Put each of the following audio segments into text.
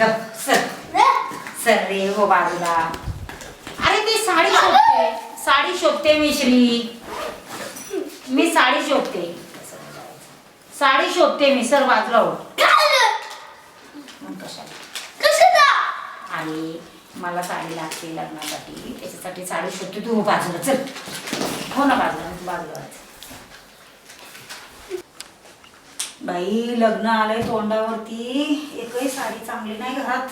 गप sir sir रे हो बाजूला अरे मी साडी शोधते साडी शोधते मी श्री मी साडी शोधते साडी शोधते मी सर बाजूला कशाला? आणि मला साडी लागते लग्नासाठी त्याच्यासाठी साडी शोधते तू हो बाजूला चल. हो ना बाजूला तू बाजूला. बाई लग्न आलंय तोंडावरती. एकही साडी चांगली नाही घरात.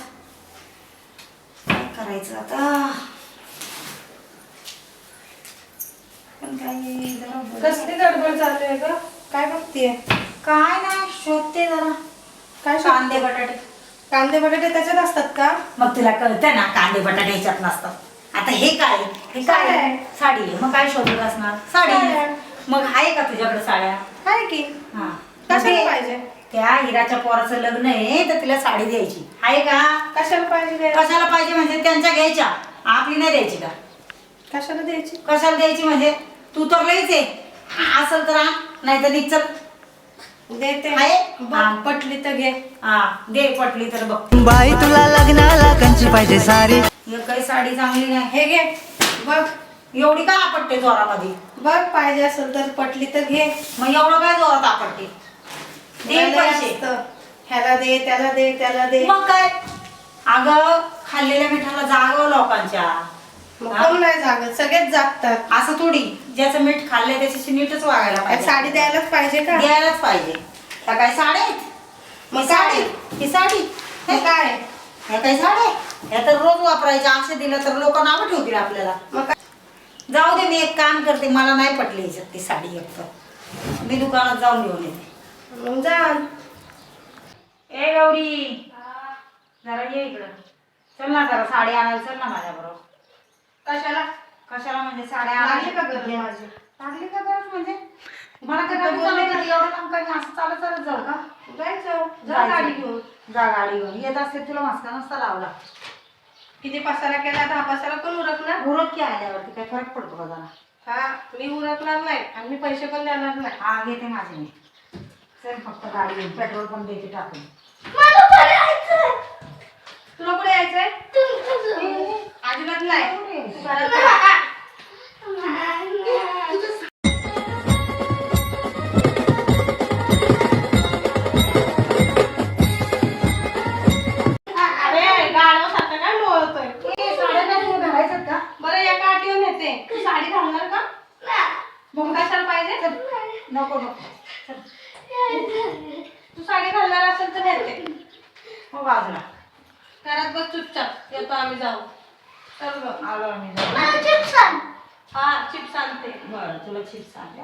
काय करायचं आता? पण काय जरा बरं- कसली गडबड चालू आहे का काय बघतीये? काय नाही शोधते जरा. काय कांदे? बटाटे. कांदे बटाटे त्याच्यात असतात का? मग तुला कळतं ना कांदे बटाटे ह्याच्यात नसतात. आता हे काय? हे काय? साड्या. आहे. साडी. आहे मग काय शोधत असणार? साडी. साड्या. मग आहे का तुझ्याकडे साड्या? आहे की. हा कशाला मग ते- पाहिजे त्या हिराच्या पोराचं लग्न आहे तर तिला साडी द्यायची. आहे का? कशाला पाहिजे काय? कशाला पाहिजे म्हणजे त्यांच्या घ्यायच्या. आपली नाही द्यायची का? कशाला द्यायची? कशाला द्यायची म्हणजे? तू तर लईच आहे. हा, असेल तर नाही तर निघ चल. देते. आहे? बघ, हा. पटली तर घे. हा दे पटली तर बघ. बाई तुला लग्नाला कंची पाहिजे सारी हे काही साडी चांगली नाही. हे घे. बघ. एवढी का आपटते जोरामध्ये? बघ पाहिजे असेल तर पटली तर घे. मग एवढं काय जोरात आपटते? दे लय पैसे. असतं. ह्याला दे त्याला दे त्याला दे. मग काय? अगं खाल्लेल्या मिठाला जागव लोकांच्या. मग हा? कोण नाही जागत? सगळेच जागतात. असं थोडी. ज्याचं मीठ खाल्लंय त्याच्याशी नीटच वागायला काय पाहिजे. साडी द्यायलाच पाहिजे का? द्यायलाच पाहिजे. त्या काय साड्या आहेत? मग ही काय? साडी ही साडी. मग काय? ह्या काही साड्या ह्या तर रोज वापरायच्या. असे दिलं तर लोक नावं ठेवतील आपल्याला. मग काय? जाऊ दे मी एक काम करते. मला नाही पटली ह्याच्यात ती साडी एक तर. मी दुकानात जाऊन घेऊन येते. मग जा ए गौरी. जरा ये इकडं. चल ना जरा साडी आणायला चल ना माझ्याबरोबर कशाला? कशाला म्हणजे साड्या लागली का? गरज माझी? लागली का गरज म्हणजे? मला काय? एवढं लांब काय मी असं चालत चालत जाऊ का? जायचं जा. गाडी घेऊन. जा गाडी घेऊन. येत असते तुला मस्का नसता लावला. किती पसारा केला? दहा पसारा कोण उरकणार उरत की आल्यावरती काय फरक पडतो का जरा? हा मी उरकणार नाही आणि मी पैसे पण देणार नाही. हा घेते माझे मी. चल फक्त गाडी पेट्रोल पण देते टाकून. घरात बस चुपचाप. येतो आम्ही जाऊ. चल ग. आलो आम्ही. जाऊ. हा चिप्स आणते. बरं तुला चिप्स सांग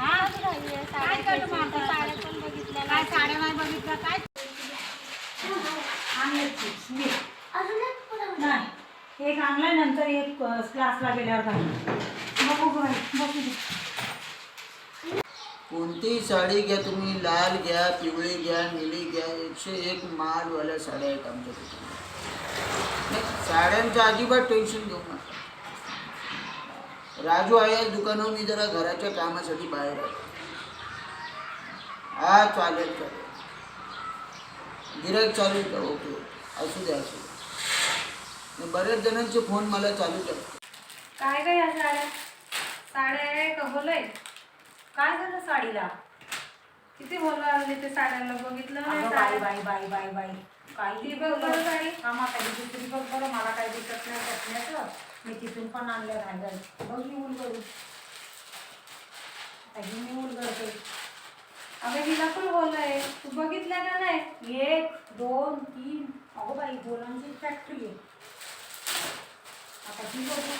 काय नाही काय नाही एक आणलाय नंतर एक क्लासला गेल्यावर बघू कोणतीही साडी घ्या तुम्ही? लाल घ्या पिवळी घ्या निळी घ्या. एकशे एक मालवाल्या साड्या आहेत आमच्या साड्यांचं अजिबात टेन्शन घेऊ नका. राजू आहे दुकानावर मी जरा घराच्या कामासाठी बाहेर आहे. हा चालेल चालेल. गिरायक चालू का? ओके असू द्या असू द्या बऱ्याच जणांचे फोन मला चालू आहेत काय काय या साड्या? साड्या आहे काय झालं साडीला? किती बोल आणले ते साड्यांना? बघितलं नाही बाई. बाई बाई बाई बाई. काही ती बघ बरं साडी. हा माता दुसरी बघ बरं मला काही दिसत नाही कसल्याचं मी तिथून पण आणलं राहिलं बघ मी आता ही मी उलगडते. अगं हिला पण बोलय तू बघितलं का नाही? एक दोन तीन. अगो बाई बोलांची फॅक्टरी आहे. आता ही बघू.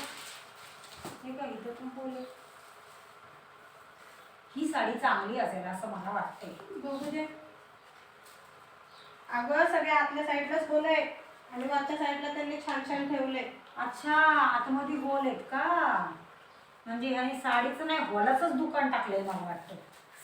हे काय इथं पण. ही साडी चांगली असेल असं मला वाटते बघू दे. अगं सगळे आतल्या साईडलाच होल आहे आणि वरच्या साईडला त्यांनी छान छान ठेवले. अच्छा आतमध्ये होल आहेत का? म्हणजे ह्याने साडीचं नाही हॉलाचंच दुकान टाकलंय मला वाटतं.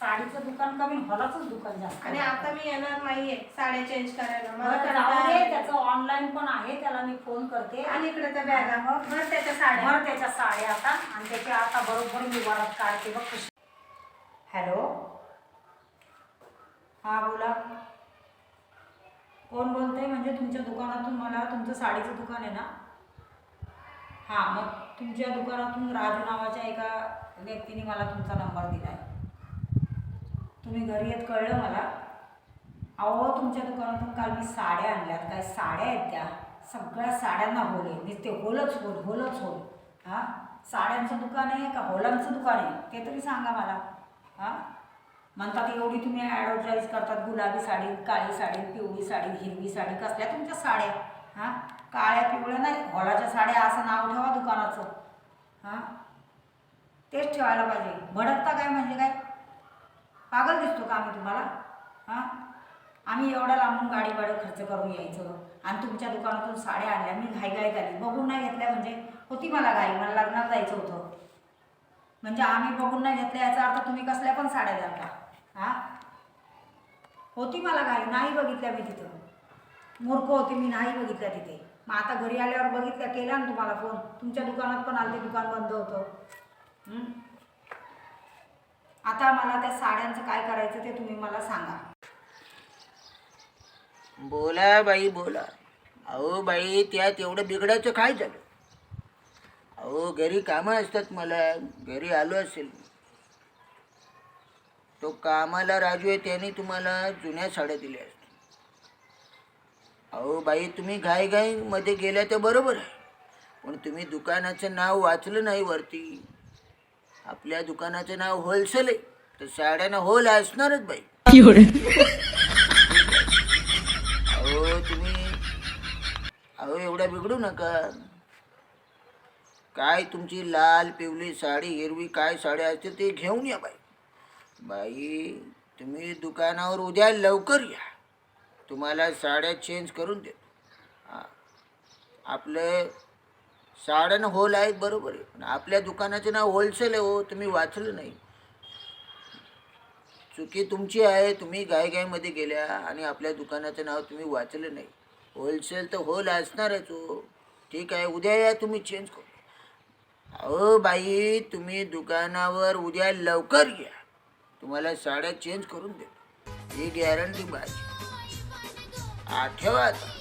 साडीचं दुकान कमी हॉलाचंच दुकान जास्त आणि आता मी येणार नाहीये साड्या चेंज करायला. मला बरं, कंटाळा जाऊ दे आलाय. त्याचं ऑनलाईन पण आहे त्याला मी फोन करते. आणि इकडे त्या बॅगा मग भर त्याच्या साड्या. भर त्याच्या साड्या आता. आणि त्याच्या आता बरोबर मी वरात काढते बघ कशी. हॅलो हा बोला. कोण बोलते म्हणजे तुमच्या दुकानातून मला तुमचं साडीचं दुकान आहे ना? हां मग तुमच्या दुकानातून राजू नावाच्या एका व्यक्तीने मला तुमचा नंबर दिला आहे तुम्ही घरी येत कळलं मला? अहो तुमच्या दुकानातून काल मी साड्या आणल्यात. काय साड्या आहेत त्या? सगळ्या साड्यांना होल आहे. नुसते होलच होल होलच होल. हां? साड्यांचं दुकान आहे का होलांचं दुकान आहे? ते तरी सांगा मला. हां? म्हणतात एवढी तुम्ही ॲडव्हर्टाईज करतात गुलाबी साडी काळी साडी पिवळी साडी हिरवी साडी कसल्या तुमच्या साड्या? हां? काळ्या पिवळ्या नाही हॉलाच्या साड्या असं नाव ठेवा दुकानाचं. हां? तेच ठेवायला पाहिजे. भडकता काय म्हणजे काय? पागल दिसतो का आम्ही तुम्हाला? हां? आम्ही एवढ्या लांबून गाडी भाडं खर्च करून यायचं. आणि तुमच्या दुकानातून साड्या आणल्या मी घाईघाई आली. बघून नाही घेतल्या म्हणजे होती मला घाई. मला लग्नात जायचं होतं. म्हणजे आम्ही बघून नाही घेतल्या याचा अर्थ तुम्ही कसल्या पण साड्या द्याल का हा? होती मला गाय नाही बघितल्या मी तिथं. मूर्ख होती मी नाही बघितल्या तिथे. मग आता घरी आल्यावर बघितल्या केला ना तुम्हाला फोन? तुमच्या दुकानात पण आलं ते दुकान बंद होतं. आता मला त्या साड्यांचं काय करायचं ते तुम्ही मला सांगा. बोला बाई बोला. अहो बाई त्यात एवढं बिघडायचं काय झालं? अहो घरी कामं असतात मला. घरी आलो असेल तो कामाला राजू आहे त्याने तुम्हाला जुन्या साड्या दिल्या असतील अहो बाई तुम्ही घाईघाईमध्ये गेल्या तर बरोबर आहे. पण तुम्ही दुकानाचं नाव वाचलं नाही वरती. आपल्या दुकानाचं नाव होलसेल आहे. तर साड्यांना होल असणारच बाई. अहो तुम्ही अहो एवढ्या बिघडू नका. काय तुमची लाल पिवळी साडी हिरवी काय साड्या असतील ते घेऊन या बाई. बाई तुम्ही दुकानावर उद्या लवकर या. तुम्हाला साड्या चेंज करून देतो. हा. आपलं साड्यानं होल आहेत बरोबर आहे. पण आपल्या दुकानाचं नाव होलसेल आहे हो तुम्ही वाचलं नाही. चुकी तुमची आहे तुम्ही गायगायमध्ये गेल्या आणि आपल्या दुकानाचं नाव तुम्ही वाचलं नाही. होलसेल तर होल असणारच हो. ठीक आहे उद्या या तुम्ही चेंज करू अहो बाई तुम्ही दुकानावर उद्या लवकर या. तुम्हाला साड्या चेंज करून देतो. ही गॅरंटी पाहिजे आठवा आता.